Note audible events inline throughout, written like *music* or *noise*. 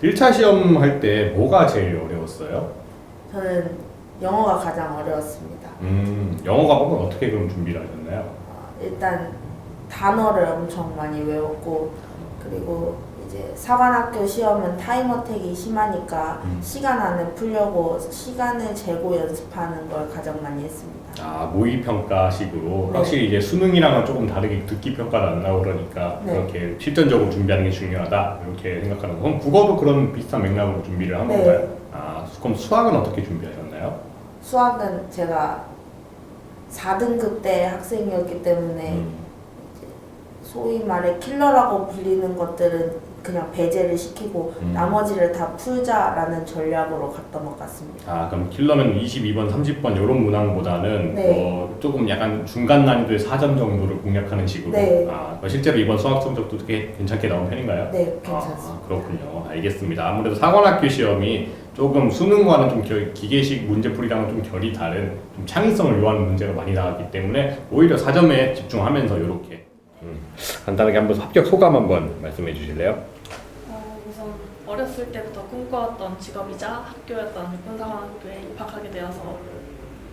보려고 하는데 1차 시험 할 때 뭐가 제일 어려웠어요? 저는 영어가 가장 어려웠습니다. 음, 영어가 보면 어떻게 그럼 준비를 하셨나요? 어, 일단 단어를 엄청 많이 외웠고 그리고 이제 사관학교 시험은 타임어택이 심하니까 음. 시간 안에 풀려고 시간을 재고 연습하는 걸 가장 많이 했습니다. 아, 모의 평가식으로 네. 확실히 이제 수능이랑은 조금 다르게 듣기 평가가 안 나오고 그러니까 네. 그렇게 실전적으로 준비하는 게 중요하다 이렇게 생각하는 거 그럼 국어도 그런 비슷한 맥락으로 준비를 한 네. 건가요? 아, 그럼 수학은 어떻게 준비하셨나요? 수학은 제가 4등급 때 학생이었기 때문에 음. 소위 말해 킬러라고 불리는 것들은 그냥 배제를 시키고 음. 나머지를 다 풀자라는 전략으로 갔던 것 같습니다. 아 그럼 킬러면 22번, 30번 이런 문항보다는 네. 어, 조금 약간 중간 난이도의 4점 정도를 공략하는 식으로 네. 아, 그 실제로 이번 수학 성적도 꽤 괜찮게 나온 편인가요? 네, 괜찮습니다. 아, 그렇군요. 알겠습니다. 아무래도 사관학교 시험이 조금 수능과는 좀 결- 기계식 문제풀이랑은 좀 결이 다른 좀 창의성을 요하는 문제가 많이 나왔기 때문에 오히려 4점에 집중하면서 이렇게 음, 간단하게 한번 합격 소감 한번 말씀해 주실래요? 어, 어렸을 때부터 꿈꿔왔던 직업이자 학교였던 육군사관학교에 입학하게 되어서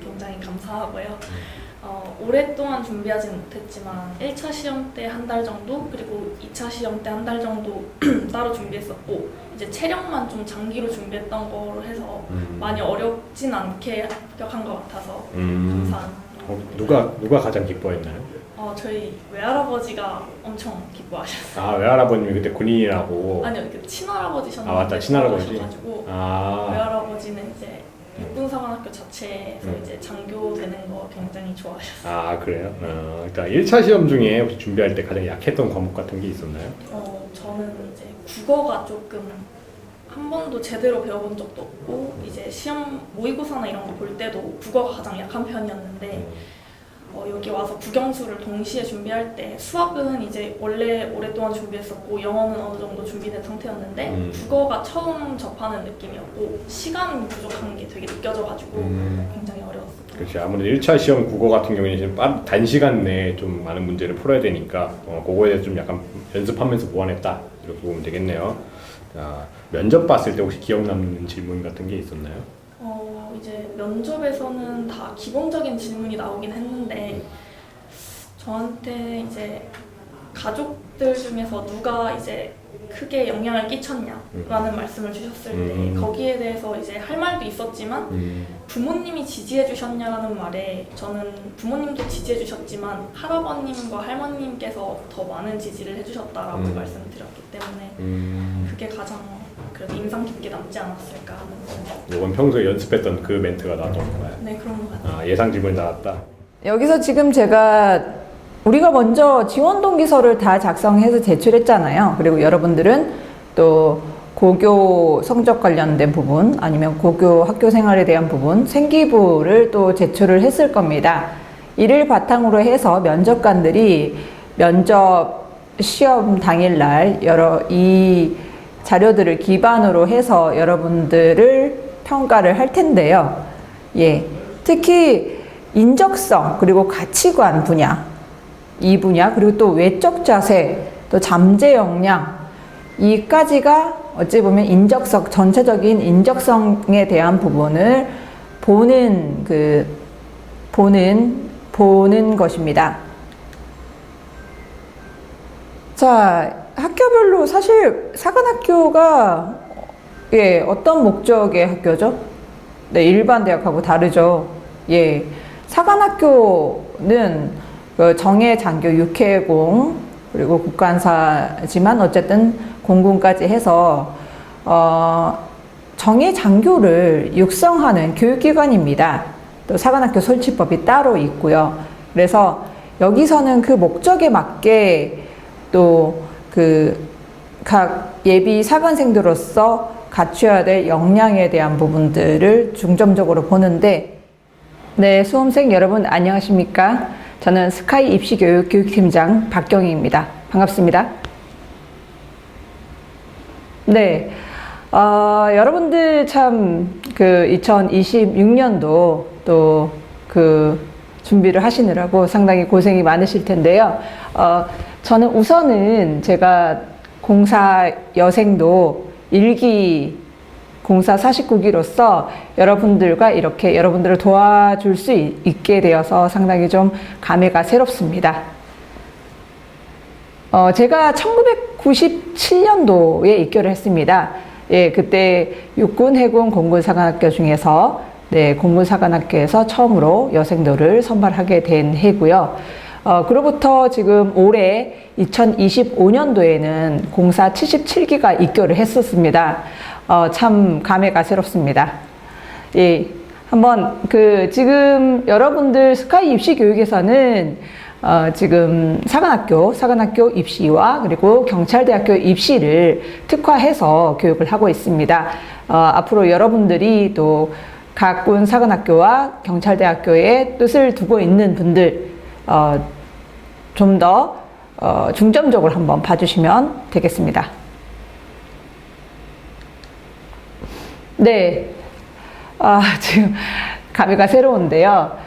굉장히 감사하고요. 어, 오랫동안 준비하지는 못했지만 1차 시험 때 한 달 정도 그리고 2차 시험 때 한 달 정도 *clears throat* 따로 준비했었고 이제 체력만 좀 장기로 준비했던 거로 해서 많이 어렵진 않게 합격한 것 같아서 음, 감사합니다. 어, 누가 누가 가장 기뻐했나요? 어, 저희 외할아버지가 엄청 기뻐하셨어요. 아 외할아버님이 그때 군인이라고 아니요, 그 친할아버지셨는데 아, 맞다, 친할아버지. 가지고 아 외할아버지는 이제 육군사관학교 자체에서 음. 이제 장교되는 거 굉장히 좋아하셨어요. 아 그래요? 어, 그러니까 1차 시험 중에 혹시 준비할 때 가장 약했던 과목 같은 게 있었나요? 어, 저는 이제 국어가 조금 한 번도 제대로 배워본 적도 없고 이제 시험 모의고사나 이런 거 볼 때도 국어가 가장 약한 편이었는데 어, 여기 와서 국영수를 동시에 준비할 때 수학은 이제 원래 오랫동안 준비했었고 영어는 어느 정도 준비된 상태였는데 음. 국어가 처음 접하는 느낌이었고 시간 부족한 게 되게 느껴져가지고 음. 굉장히 어려웠어요. 그렇지 아무래도 1차 시험 국어 같은 경우에는 지금 빠른 단시간 내에 좀 많은 문제를 풀어야 되니까 어, 그거에 대해서 좀 약간 연습하면서 보완했다 이렇게 보면 되겠네요. 자, 면접 봤을 때 혹시 기억 남는 질문 같은 게 있었나요? 어, 이제 면접에서는 다 기본적인 질문이 나오긴 했는데 저한테 이제 가족들 중에서 누가 이제 크게 영향을 끼쳤냐라는 말씀을 주셨을 때 음. 거기에 대해서 이제 할 말도 있었지만 부모님이 지지해 주셨냐라는 말에 저는 부모님도 지지해 주셨지만 할아버님과 할머님께서 더 많은 지지를 해주셨다라고 음. 말씀드렸기 때문에 음, 그게 가장 그래도 인상 깊게 남지 않았을까 하는. 이건 평소에 연습했던 그 멘트가 나왔던 거예요. 네 그런 것 같아요. 아, 예상 질문이 나왔다. 여기서 지금 제가 우리가 먼저 지원 동기서를 다 작성해서 제출했잖아요. 그리고 여러분들은 또 고교 성적 관련된 부분 아니면 고교 학교 생활에 대한 부분 생기부를 또 제출을 했을 겁니다. 이를 바탕으로 해서 면접관들이 면접 시험 당일날 여러 이 자료들을 기반으로 해서 여러분들을 평가를 할 텐데요. 예. 특히 인적성 그리고 가치관 분야 이 분야 그리고 또 외적 자세 또 잠재 역량 이까지가 어찌 보면 인적성 전체적인 인적성에 대한 부분을 보는 그 보는 보는 것입니다. 자 학교별로 사실 사관학교가 예 어떤 목적의 학교죠? 네 일반 대학하고 다르죠. 예 사관학교는 그 정예 장교 육해공 그리고 국관사지만 어쨌든 공군까지 해서 어 정예 장교를 육성하는 교육기관입니다. 또 사관학교 설치법이 따로 있고요. 그래서 여기서는 그 목적에 맞게 또 그 각 예비 사관생들로서 갖춰야 될 역량에 대한 부분들을 중점적으로 보는데 네, 수험생 여러분 안녕하십니까? 저는 스카이 입시교육 교육팀장 박경희입니다. 반갑습니다. 네, 어, 여러분들 참 그 2026년도 또 그 준비를 하시느라고 상당히 고생이 많으실 텐데요. 어, 저는 우선은 제가 공사 여생도 일기 공사 49기로서 여러분들과 이렇게 여러분들을 도와줄 수 있- 있게 되어서 상당히 좀 감회가 새롭습니다. 어, 제가 1997년도에 입교를 했습니다. 예, 그때 육군, 해군, 공군 사관학교 중에서 네, 공군 사관학교에서 처음으로 여생도를 선발하게 된 해고요. 어, 그로부터 지금 올해 2025년도에는 공사 77기가 입교를 했었습니다. 어, 참 감회가 새롭습니다. 예, 한번 그 지금 여러분들 스카이 입시 교육에서는 어, 지금 사관학교, 사관학교 입시와 그리고 경찰대학교 입시를 특화해서 교육을 하고 있습니다. 어, 앞으로 여러분들이 또 각군 사관학교와 경찰대학교에 뜻을 두고 있는 분들 어, 좀더 어, 중점적으로 한번 봐주시면 되겠습니다. 네. 아, *laughs* 지금 감회가 새로운데요.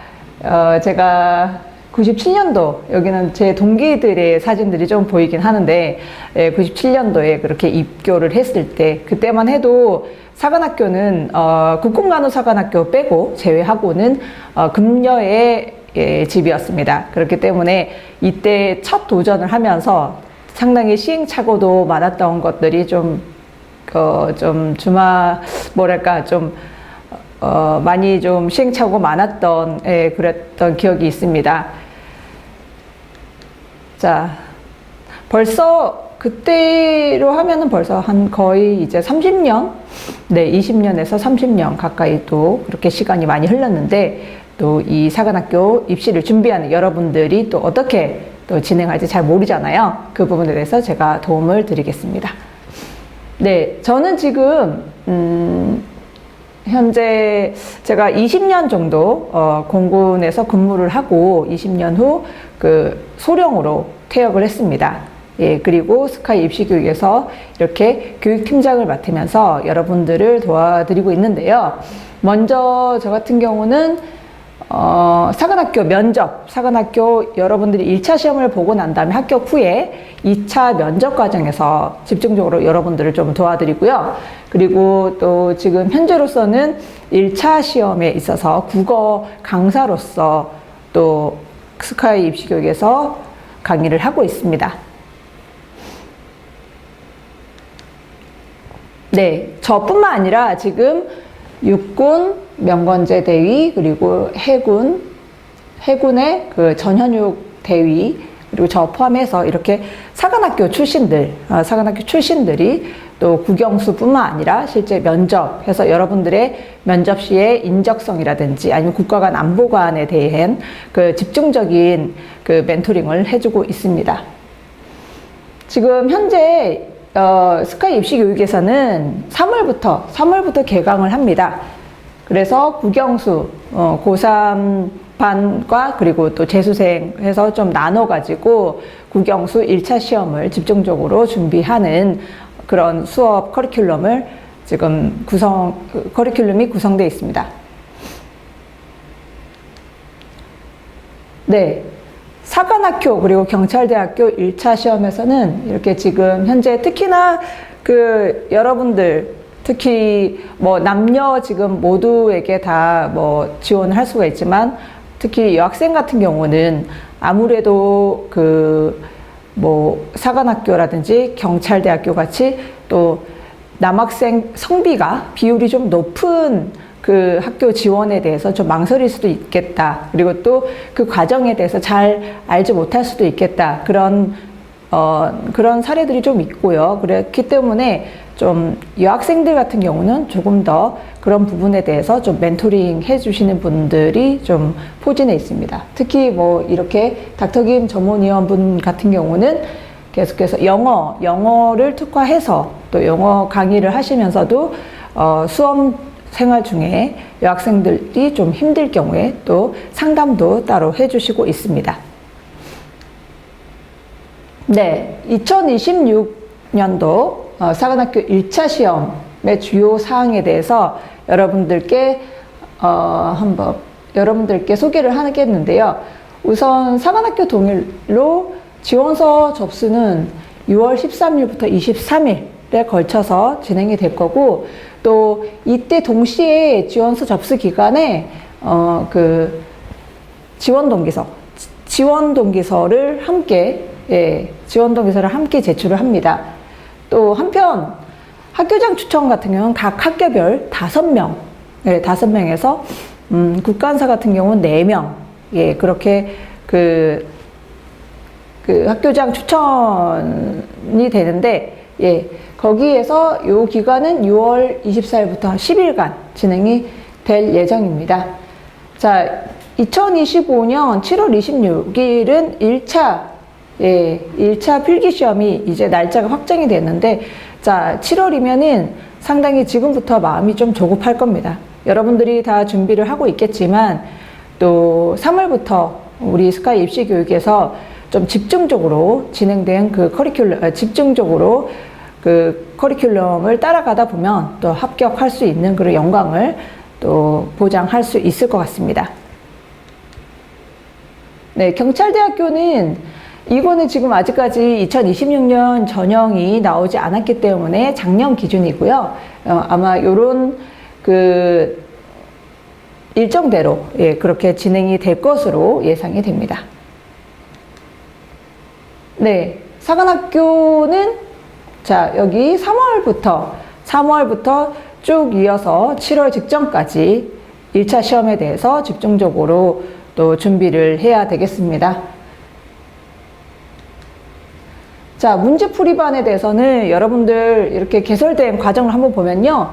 어, 제가 97년도, 여기는 제 동기들의 사진들이 좀 보이긴 하는데, 예, 97년도에 그렇게 입교를 했을 때, 그때만 해도 사관학교는, 어, 국군간호 사관학교 빼고 제외하고는, 어, 금녀의 예, 집이었습니다. 그렇기 때문에 이때 첫 도전을 하면서 상당히 시행착오도 많았던 것들이 좀 어, 좀 주마 뭐랄까 좀 어, 많이 좀 시행착오가 많았던 예, 그랬던 기억이 있습니다. 자, 벌써 그때로 하면은 벌써 한 거의 이제 30년, 네, 20년에서 30년 가까이 또 그렇게 시간이 많이 흘렀는데 또 이 사관학교 입시를 준비하는 여러분들이 또 어떻게 또 진행할지 잘 모르잖아요. 그 부분에 대해서 제가 도움을 드리겠습니다. 네, 저는 지금 음, 현재 제가 20년 정도 어, 공군에서 근무를 하고 20년 후 그 소령으로 퇴역을 했습니다. 예, 그리고 스카이 입시교육에서 이렇게 교육팀장을 맡으면서 여러분들을 도와드리고 있는데요. 먼저 저 같은 경우는 어, 사관학교 면접, 사관학교 여러분들이 1차 시험을 보고 난 다음에 합격 후에 2차 면접 과정에서 집중적으로 여러분들을 좀 도와드리고요. 그리고 또 지금 현재로서는 1차 시험에 있어서 국어 강사로서 또 스카이 입시교육에서 강의를 하고 있습니다. 네, 저뿐만 아니라 지금 육군 명건제 대위 그리고 해군 해군의 그 전현육 대위 그리고 저 포함해서 이렇게 사관학교 출신들 어, 사관학교 출신들이 또 국영수뿐만 아니라 실제 면접해서 여러분들의 면접 시의 인적성이라든지 아니면 국가 간 안보관에 대한 그 집중적인 그 멘토링을 해주고 있습니다. 지금 현재 어, 스카이 입시 교육에서는 3월부터 3월부터 개강을 합니다. 그래서 국영수 어, 고3 반과 그리고 또 재수생 해서 좀 나눠 가지고 국영수 1차 시험을 집중적으로 준비하는 그런 수업 커리큘럼을 지금 구성 그 커리큘럼이 구성되어 있습니다. 네. 사관학교 그리고 경찰대학교 1차 시험에서는 이렇게 지금 현재 특히나 그 여러분들 특히 뭐 남녀 지금 모두에게 다 뭐 지원을 할 수가 있지만 특히 여학생 같은 경우는 아무래도 그 뭐 사관학교라든지 경찰대학교 같이 또 남학생 성비가 비율이 좀 높은 그 학교 지원에 대해서 좀 망설일 수도 있겠다. 그리고 또 그 과정에 대해서 잘 알지 못할 수도 있겠다. 그런 어, 그런 사례들이 좀 있고요. 그렇기 때문에 좀 여학생들 같은 경우는 조금 더 그런 부분에 대해서 좀 멘토링 해주시는 분들이 좀 포진해 있습니다. 특히 뭐 이렇게 닥터김 전문위원분 같은 경우는 계속해서 영어, 영어를 특화해서 또 영어 강의를 하시면서도 어, 수험 생활 중에 여학생들이 좀 힘들 경우에 또 상담도 따로 해주시고 있습니다. 네, 2026년도 어, 사관학교 1차 시험의 주요 사항에 대해서 여러분들께 어, 한번 여러분들께 소개를 하겠는데요. 우선 사관학교 동일로 지원서 접수는 6월 13일부터 23일 에 걸쳐서 진행이 될 거고 또 이때 동시에 지원서 접수 기간에 어 그 지원 동기서 지- 지원 동기서를 함께 예, 지원 동기서를 함께 제출을 합니다. 또 한편 학교장 추천 같은 경우는 각 학교별 다섯 명, 예, 다섯 명에서 음, 국간사 같은 경우는 네 명, 예, 그렇게 그, 그 학교장 추천이 되는데, 예, 거기에서 요 기간은 6월 24일부터 10일간 진행이 될 예정입니다. 자, 2025년 7월 26일은 1차, 예, 1차 필기 시험이 이제 날짜가 확정이 됐는데, 자, 7월이면은 상당히 지금부터 마음이 좀 조급할 겁니다. 여러분들이 다 준비를 하고 있겠지만, 또 3월부터 우리 스카이 입시 교육에서 좀 집중적으로 진행된 그 커리큘럼, 아, 집중적으로 그 커리큘럼을 따라가다 보면 또 합격할 수 있는 그런 영광을 또 보장할 수 있을 것 같습니다. 네, 경찰대학교는 이거는 지금 아직까지 2026년 전형이 나오지 않았기 때문에 작년 기준이고요. 어, 아마 요런 그 일정대로 예, 그렇게 진행이 될 것으로 예상이 됩니다. 네, 사관학교는 자 여기 3월부터 3월부터 쭉 이어서 7월 직전까지 1차 시험에 대해서 집중적으로 또 준비를 해야 되겠습니다. 자, 문제풀이반에 대해서는 여러분들 이렇게 개설된 과정을 한번 보면요.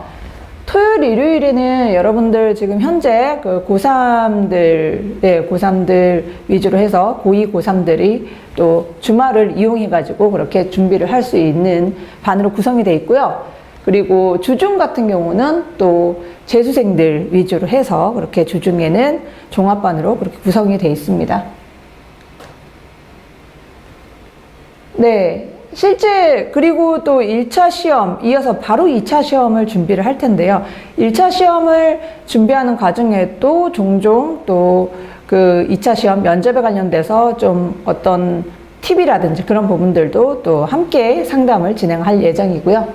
토요일, 일요일에는 여러분들 지금 현재 그 고3들, 네, 고3들 위주로 해서 고2, 고3들이 또 주말을 이용해가지고 그렇게 준비를 할 수 있는 반으로 구성이 되어 있고요. 그리고 주중 같은 경우는 또 재수생들 위주로 해서 그렇게 주중에는 종합반으로 그렇게 구성이 되어 있습니다. 네. 실제, 그리고 또 1차 시험, 이어서 바로 2차 시험을 준비를 할 텐데요. 1차 시험을 준비하는 과정에 또 종종 또 그 2차 시험 면접에 관련돼서 좀 어떤 팁이라든지 그런 부분들도 또 함께 상담을 진행할 예정이고요.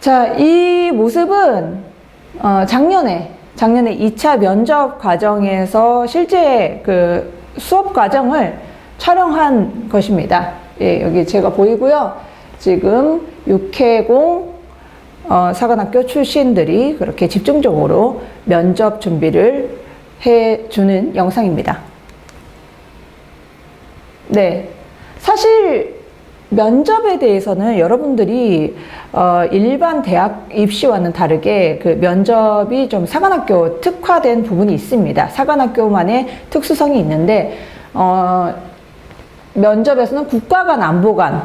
자, 이 모습은 어, 작년에 작년에 2차 면접 과정에서 실제 그 수업 과정을 촬영한 것입니다. 예, 여기 제가 보이고요. 지금 육해공 어, 사관학교 출신들이 그렇게 집중적으로 면접 준비를 해주는 영상입니다. 네. 사실 면접에 대해서는 여러분들이 어, 일반 대학 입시와는 다르게 그 면접이 좀 사관학교 특화된 부분이 있습니다. 사관학교만의 특수성이 있는데 어, 면접에서는 국가간 안보관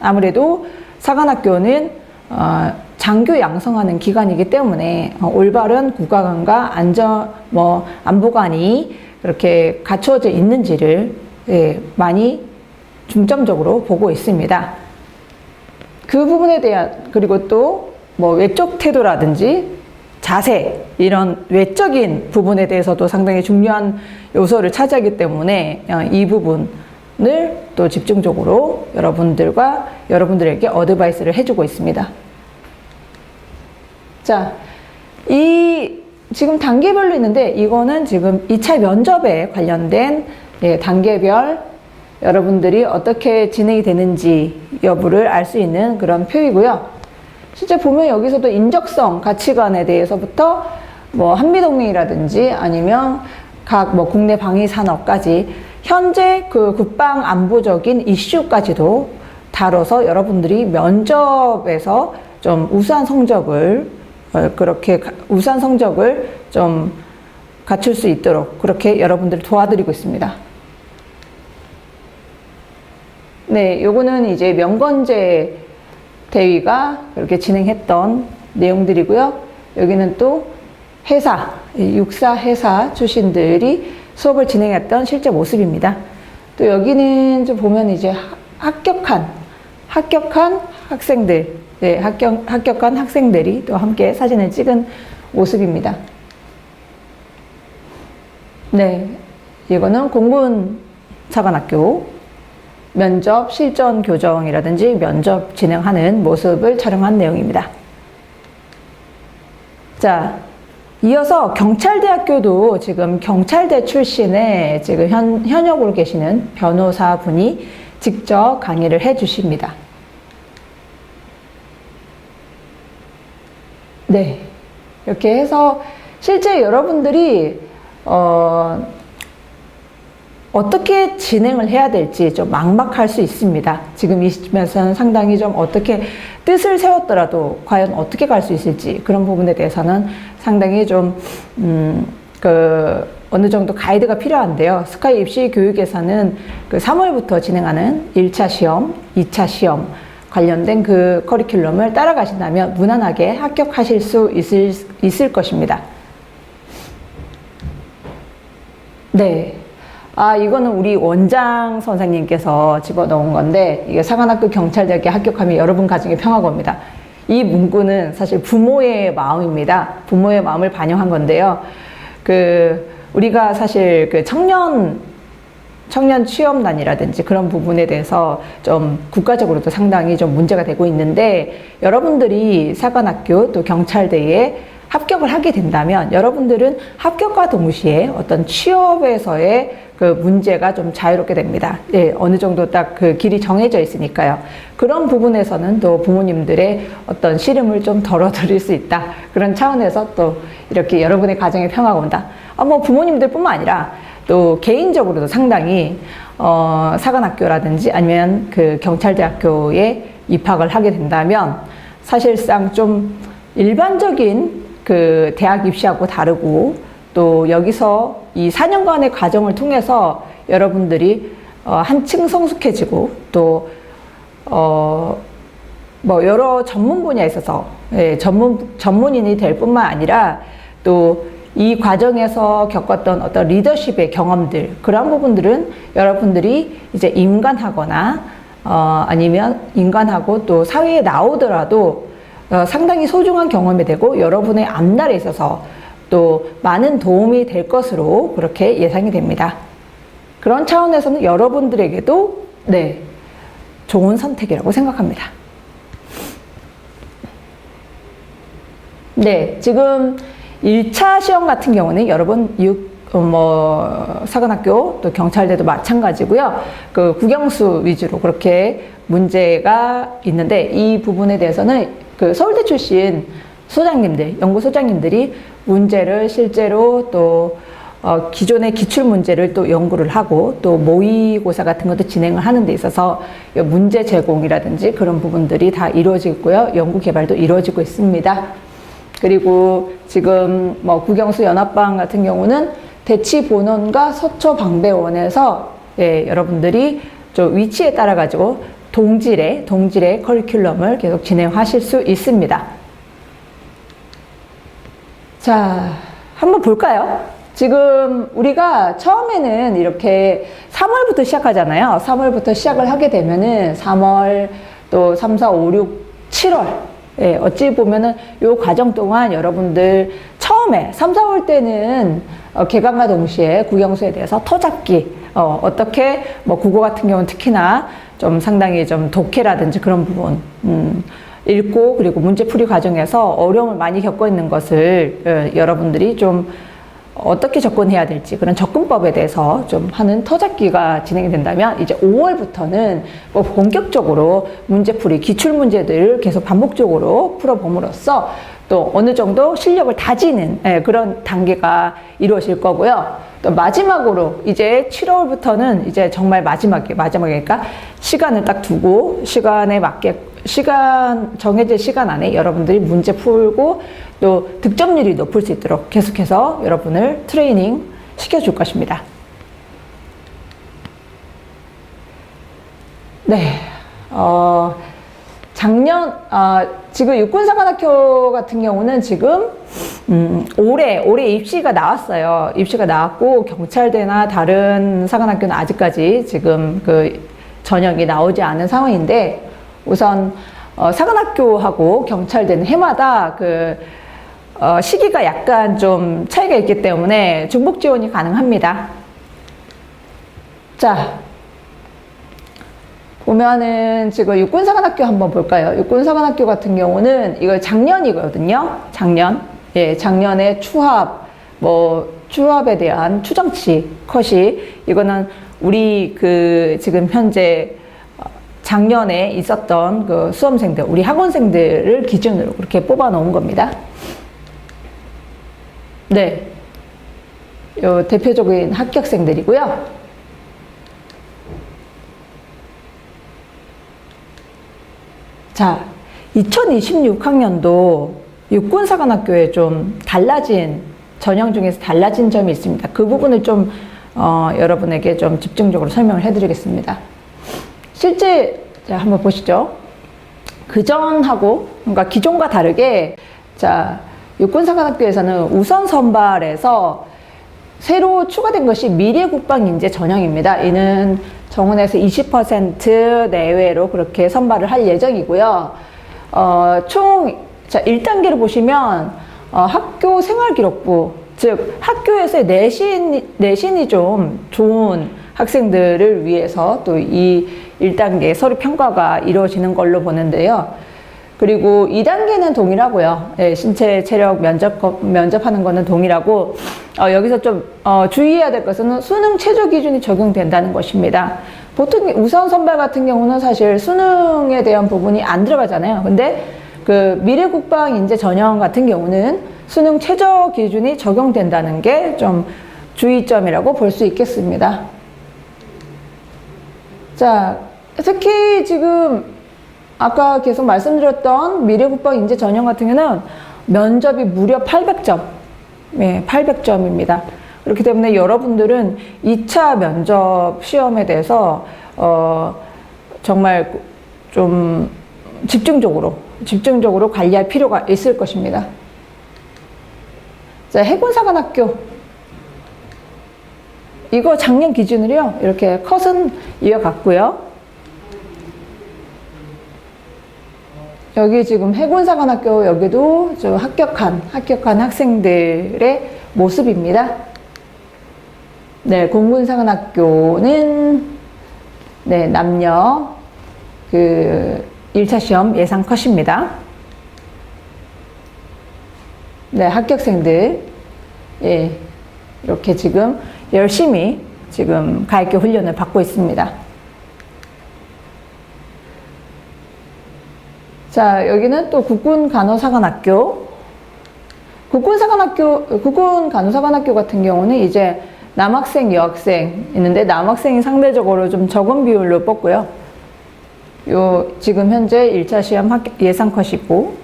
아무래도 사관학교는 어, 장교 양성하는 기관이기 때문에 어, 올바른 국가관과 안전 뭐 안보관이 그렇게 갖추어져 있는지를 예, 많이 중점적으로 보고 있습니다. 그 부분에 대한 그리고 또 뭐 외적 태도라든지 자세 이런 외적인 부분에 대해서도 상당히 중요한 요소를 차지하기 때문에 어, 이 부분을 또 집중적으로 여러분들과 여러분들에게 어드바이스를 해주고 있습니다. 자, 이 지금 단계별로 있는데 이거는 지금 2차 면접에 관련된 예, 단계별 여러분들이 어떻게 진행이 되는지 여부를 알 수 있는 그런 표이고요. 실제 보면 여기서도 인적성, 가치관에 대해서부터 뭐 한미동맹이라든지 아니면 각 뭐 국내 방위 산업까지 현재 그 국방 안보적인 이슈까지도 다뤄서 여러분들이 면접에서 좀 우수한 성적을 어, 그렇게 가- 우수한 성적을 좀 갖출 수 있도록 그렇게 여러분들을 도와드리고 있습니다. 네, 요거는 이제 명건제 대위가 그렇게 진행했던 내용들이고요. 여기는 또 회사, 이 육사 회사 출신들이 수업을 진행했던 실제 모습입니다. 또 여기는 좀 보면 이제 하- 합격한, 합격한 학생들, 네, 합격, 합격한 학생들이 또 함께 사진을 찍은 모습입니다. 네, 이거는 공군 사관학교 면접 실전 교정이라든지 면접 진행하는 모습을 촬영한 내용입니다. 자, 이어서 경찰대학교도 지금 경찰대 출신의 지금 현, 현역으로 계시는 변호사분이 직접 강의를 해 주십니다. 네. 이렇게 해서 실제 여러분들이, 어, 어떻게 진행을 해야 될지 좀 막막할 수 있습니다. 지금 이 시점에서는 상당히 좀 어떻게 뜻을 세웠더라도 과연 어떻게 갈 수 있을지 그런 부분에 대해서는 상당히 좀, 음, 그, 어느 정도 가이드가 필요한데요. 스카이 입시 교육에서는 그 3월부터 진행하는 1차 시험, 2차 시험 관련된 그 커리큘럼을 따라가신다면 무난하게 합격하실 수 있을, 있을 것입니다. 네. 아, 이거는 우리 원장 선생님께서 집어넣은 건데, 이게 사관학교 경찰대학에 합격하면 여러분 가정의 평화가 옵니다. 이 문구는 사실 부모의 마음입니다. 부모의 마음을 반영한 건데요. 그, 우리가 사실 그 청년, 청년 취업난이라든지 그런 부분에 대해서 좀 국가적으로도 상당히 좀 문제가 되고 있는데, 여러분들이 사관학교 또 경찰대에 합격을 하게 된다면 여러분들은 합격과 동시에 어떤 취업에서의 그 문제가 좀 자유롭게 됩니다. 예, 어느 정도 딱 그 길이 정해져 있으니까요. 그런 부분에서는 또 부모님들의 어떤 시름을 좀 덜어드릴 수 있다. 그런 차원에서 또 이렇게 여러분의 가정에 평화가 온다. 아, 뭐 부모님들뿐만 아니라 또 개인적으로도 상당히 어, 사관학교라든지 아니면 그 경찰대학교에 입학을 하게 된다면 사실상 좀 일반적인 그 대학 입시하고 다르고 또 여기서 이 4년간의 과정을 통해서 여러분들이 어, 한층 성숙해지고 또 어, 뭐 여러 전문 분야에 있어서 예, 전문 전문인이 될 뿐만 아니라 또 이 과정에서 겪었던 어떤 리더십의 경험들 그런 부분들은 여러분들이 이제 인간하거나 어, 아니면 인간하고 또 사회에 나오더라도 어, 상당히 소중한 경험이 되고 여러분의 앞날에 있어서 또 많은 도움이 될 것으로 그렇게 예상이 됩니다. 그런 차원에서는 여러분들에게도 네 좋은 선택이라고 생각합니다. 네, 지금 1차 시험 같은 경우는 여러분 6, 어, 뭐, 사관학교 또 경찰대도 마찬가지고요. 그 국영수 위주로 그렇게 문제가 있는데 이 부분에 대해서는 그 서울대 출신 소장님들, 연구 소장님들이 문제를 실제로 또 어, 기존의 기출 문제를 또 연구를 하고 또 모의고사 같은 것도 진행을 하는 데 있어서 문제 제공이라든지 그런 부분들이 다 이루어지고 있고요. 연구 개발도 이루어지고 있습니다. 그리고 지금 뭐 국영수 연합방 같은 경우는 대치 본원과 서초 방배원에서 예, 여러분들이 저 위치에 따라 가지고 동질의 동질의 커리큘럼을 계속 진행하실 수 있습니다. 자, 한번 볼까요? 지금 우리가 처음에는 이렇게 3월부터 시작하잖아요. 3월부터 시작을 하게 되면은 3월 또 3, 4, 5, 6, 7월. 예, 어찌 보면은 요 과정 동안 여러분들 처음에 3, 4월 때는 어, 개강과 동시에 국영수에 대해서 터잡기, 어, 어떻게 뭐 국어 같은 경우는 특히나 좀 상당히 좀 독해라든지 그런 부분, 음, 읽고 그리고 문제풀이 과정에서 어려움을 많이 겪고 있는 것을 어, 여러분들이 좀 어떻게 접근해야 될지 그런 접근법에 대해서 좀 하는 터잡기가 진행이 된다면 이제 5월부터는 뭐 본격적으로 문제풀이 기출 문제들을 계속 반복적으로 풀어봄으로써 또 어느 정도 실력을 다지는 예, 그런 단계가 이루어질 거고요. 또 마지막으로 이제 7월부터는 이제 정말 마지막에 마지막이니까 시간을 딱 두고 시간에 맞게 시간 정해진 시간 안에 여러분들이 문제 풀고 또 득점률이 높을 수 있도록 계속해서 여러분을 트레이닝 시켜줄 것입니다. 네, 어, 작년 아, 지금 육군사관학교 같은 경우는 지금 음, 올해 올해 입시가 나왔어요. 입시가 나왔고 경찰대나 다른 사관학교는 아직까지 지금 그 전형이 나오지 않은 상황인데 우선 어, 사관학교하고 경찰대는 해마다 그 어, 시기가 약간 좀 차이가 있기 때문에 중복 지원이 가능합니다. 자, 보면은 지금 육군사관학교 한번 볼까요? 육군사관학교 같은 경우는 이거 작년이거든요. 작년. 예, 작년에 추합, 뭐, 추합에 대한 추정치 컷이 이거는 우리 그 지금 현재 작년에 있었던 그 수험생들, 우리 학원생들을 기준으로 그렇게 뽑아 놓은 겁니다. 네. 요 대표적인 합격생들이고요. 자, 2026학년도 육군사관학교에 좀 달라진 전형 중에서 달라진 점이 있습니다. 그 부분을 좀 어, 여러분에게 좀 집중적으로 설명을 해드리겠습니다. 실제 자 한번 보시죠. 그전하고 그러니까 기존과 다르게 자 육군사관학교에서는 우선 선발에서 새로 추가된 것이 미래 국방 인재 전형입니다. 이는 정원에서 20% 내외로 그렇게 선발을 할 예정이고요. 어, 총, 자, 1단계를 보시면, 어, 학교 생활기록부, 즉, 학교에서의 내신, 내신이 좀 좋은 학생들을 위해서 또 이 1단계 서류 평가가 이루어지는 걸로 보는데요. 그리고 2단계는 동일하고요. 예, 신체 체력 면접, 면접하는 거는 동일하고, 어, 여기서 좀, 어, 주의해야 될 것은 수능 최저 기준이 적용된다는 것입니다. 보통 우선 선발 같은 경우는 사실 수능에 대한 부분이 안 들어가잖아요. 근데 그 미래국방 인재 전형 같은 경우는 수능 최저 기준이 적용된다는 게 좀 주의점이라고 볼 수 있겠습니다. 자, 특히 지금 아까 계속 말씀드렸던 미래국방 인재 전형 같은 경우는 면접이 무려 800점. 네, 800점입니다. 그렇기 때문에 여러분들은 2차 면접 시험에 대해서, 어, 정말 좀 집중적으로, 집중적으로 관리할 필요가 있을 것입니다. 자, 해군사관학교. 이거 작년 기준으로요, 이렇게 컷은 이어갔고요. 여기 지금 해군사관학교 여기도 저 합격한 합격한 학생들의 모습입니다. 네, 공군사관학교는 네, 남녀 그 1차 시험 예상 컷입니다. 네, 합격생들 예, 이렇게 지금 열심히 지금 가입교 훈련을 받고 있습니다. 자, 여기는 또 국군 간호사관학교. 국군사관학교, 국군 간호사관학교 같은 경우는 이제 남학생, 여학생 있는데 남학생이 상대적으로 좀 적은 비율로 뽑고요. 요, 지금 현재 1차 시험 합격 예상 컷이고,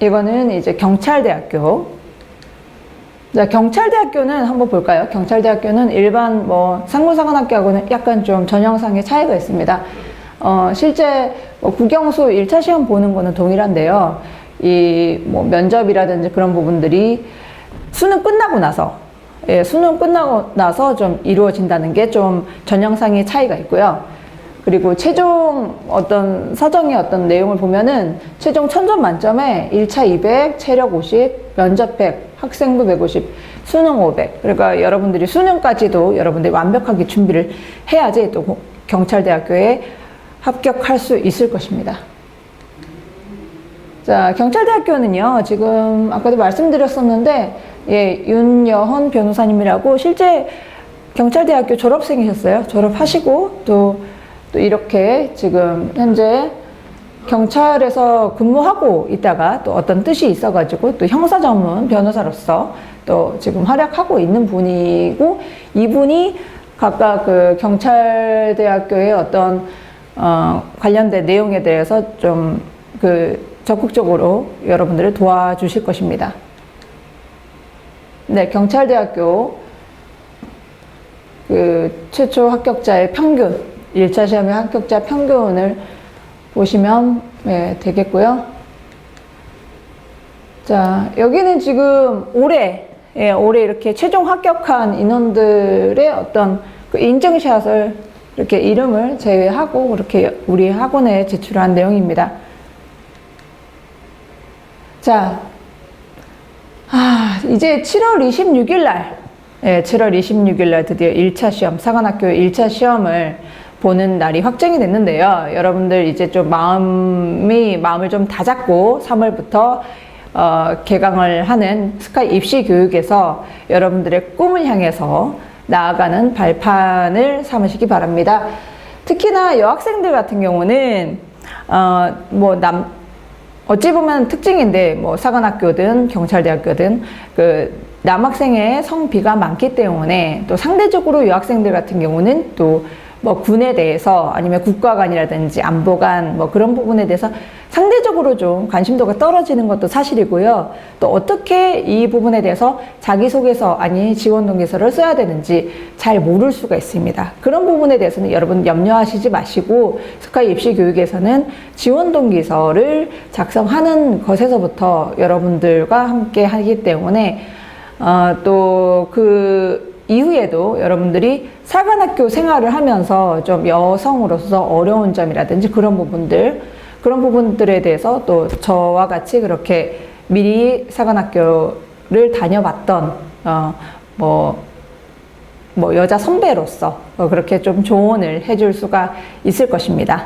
이거는 이제 경찰대학교. 자, 경찰대학교는 한번 볼까요? 경찰대학교는 일반 뭐 상무사관학교하고는 약간 좀 전형상의 차이가 있습니다. 어, 실제 뭐 국영수 1차 시험 보는 거는 동일한데요. 이 뭐 면접이라든지 그런 부분들이 수능 끝나고 나서 예, 수능 끝나고 나서 좀 이루어진다는 게 좀 전형상의 차이가 있고요. 그리고 최종 어떤 사정의 어떤 내용을 보면은 최종 1000점 만점에 1차 200, 체력 50, 면접 100, 학생부 150, 수능 500. 그러니까 여러분들이 수능까지도 여러분들이 완벽하게 준비를 해야지 또 고- 경찰대학교에 합격할 수 있을 것입니다. 자, 경찰대학교는요, 지금 아까도 말씀드렸었는데, 예, 윤여헌 변호사님이라고 실제 경찰대학교 졸업생이셨어요. 졸업하시고 또, 또 이렇게 지금 현재 경찰에서 근무하고 있다가 또 어떤 뜻이 있어가지고 또 형사 전문 변호사로서 또 지금 활약하고 있는 분이고 이분이 각각 그 경찰대학교의 어떤 어, 관련된 내용에 대해서 좀 그 적극적으로 여러분들을 도와주실 것입니다. 네, 경찰대학교 그 최초 합격자의 평균, 1차 시험의 합격자 평균을 보시면 네, 되겠고요. 자, 여기는 지금 올해, 예, 올해 이렇게 최종 합격한 인원들의 어떤 그 인증샷을 이렇게 이름을 제외하고 그렇게 우리 학원에 제출한 내용입니다. 자, 아, 이제 7월 26일 날, 예, 7월 26일 날 드디어 1차 시험, 사관학교 1차 시험을 보는 날이 확정이 됐는데요. 여러분들 이제 좀 마음이, 마음을 좀 다잡고 3월부터 어, 개강을 하는 스카이 입시 교육에서 여러분들의 꿈을 향해서 나아가는 발판을 삼으시기 바랍니다. 특히나 여학생들 같은 경우는, 어, 뭐, 남, 어찌 보면 특징인데 뭐 사관학교든 경찰대학교든 그 남학생의 성비가 많기 때문에 또 상대적으로 여학생들 같은 경우는 또 뭐 군에 대해서 아니면 국가관이라든지 안보관 뭐 그런 부분에 대해서 상대적으로 좀 관심도가 떨어지는 것도 사실이고요. 또 어떻게 이 부분에 대해서 자기소개서 아니 지원동기서를 써야 되는지 잘 모를 수가 있습니다. 그런 부분에 대해서는 여러분 염려하시지 마시고 스카이 입시 교육에서는 지원동기서를 작성하는 것에서부터 여러분들과 함께 하기 때문에 어, 또그 이후에도 여러분들이 사관학교 생활을 하면서 좀 여성으로서 어려운 점이라든지 그런 부분들 그런 부분들에 대해서 또 저와 같이 그렇게 미리 사관학교를 다녀봤던 어, 뭐, 뭐 여자 선배로서 어, 그렇게 좀 조언을 해줄 수가 있을 것입니다.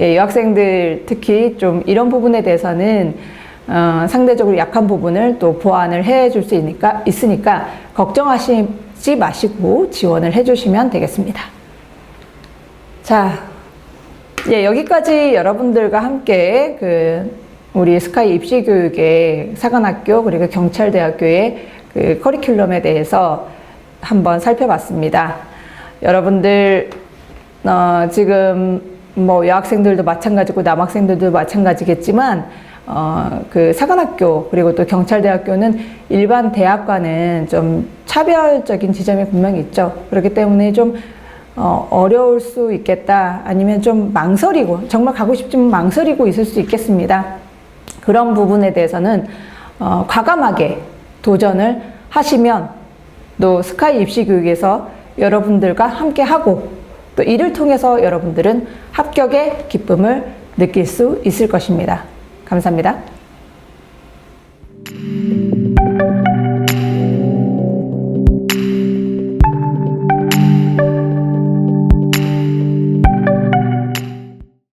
예, 여학생들 특히 좀 이런 부분에 대해서는 어, 상대적으로 약한 부분을 또 보완을 해줄 수 있으니까, 있으니까 걱정하시 지 마시고 지원을 해주시면 되겠습니다. 자, 예, 여기까지 여러분들과 함께 그 우리 스카이 입시 교육의 사관학교 그리고 경찰대학교의 그 커리큘럼에 대해서 한번 살펴봤습니다. 여러분들 어, 지금 뭐 여학생들도 마찬가지고 남학생들도 마찬가지겠지만 어, 그 사관학교 그리고 또 경찰대학교는 일반 대학과는 좀 차별적인 지점이 분명히 있죠. 그렇기 때문에 좀 어, 어려울 수 있겠다. 아니면 좀 망설이고, 정말 가고 싶지만 망설이고 있을 수 있겠습니다. 그런 부분에 대해서는, 어, 과감하게 도전을 하시면, 또 스카이 입시 교육에서 여러분들과 함께 하고, 또 이를 통해서 여러분들은 합격의 기쁨을 느낄 수 있을 것입니다. 감사합니다.